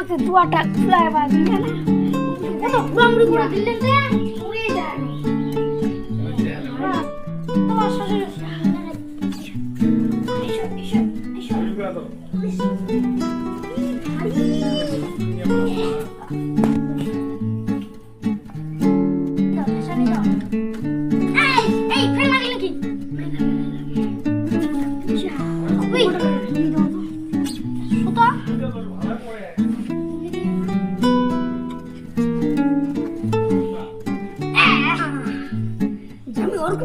তোমাকে দুয়াটা ফ্লাই বা দিলে না? কত করে দিলেন যে উড়ে যায়। হ্যাঁ, তোমার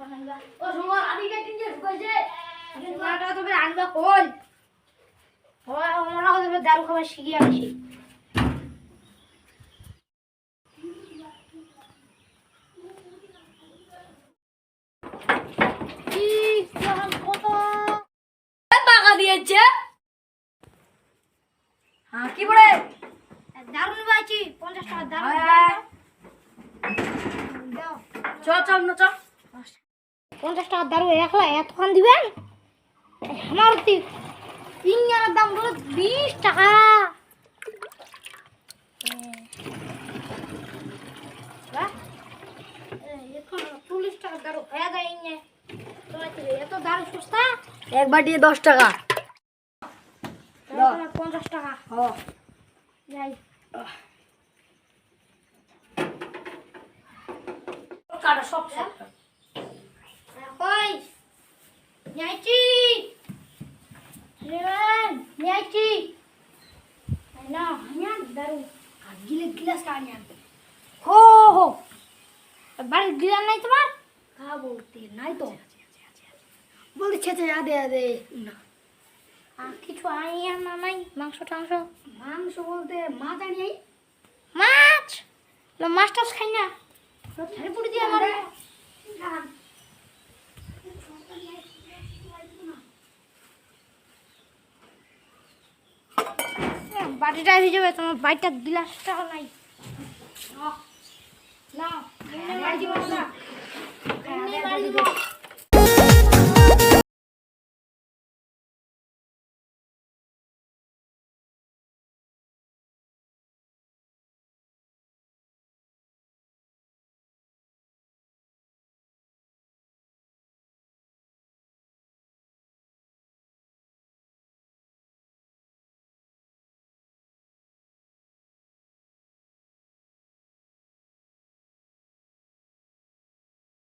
ও সুমন আমি কেটে দিয়ে ঢুকাইছে টাকা তো আনবা কই? ও আমরা হয়তো দারু খাবার শিখে আসি। দিয়েছে। হ্যাঁ কি বলে? দারুণ বাইছি পঞ্চাশ টাকা দারুণ। দাও। চ চল না চ। পঞ্চাশ টাকা দারু একলা এতক্ষণ দিবেন আমার ইঞ্জানের দাম বলে বিশ টাকা। চল্লিশ টাকা দারু খাওয়া যায় ইঞ্জে এত দারু সস্তা? এক বাটি দশ টাকা। পঞ্চাশ টাকা। ও যাই। কাটা সব সব কই নিয়েছি রেবান নিয়েছি না গিলে গিলাস কা আনিয়া হো হো। বাড়ির গিলাস নাই তোমার? খাব তে নাই তো। বলতে ছেচে আদে আদে। না। আর কিছু আনিয়া না নাই? মাংস টাংস? মাংস বলতে মাছ আনি আই। মাছ? মাছ টাছ খাই না। ছেড়ে পুড়ি দিয়ে আমার বাটিটা হয়ে যাবে তোমার বাড়িটা গিলাসটাও নাই না না।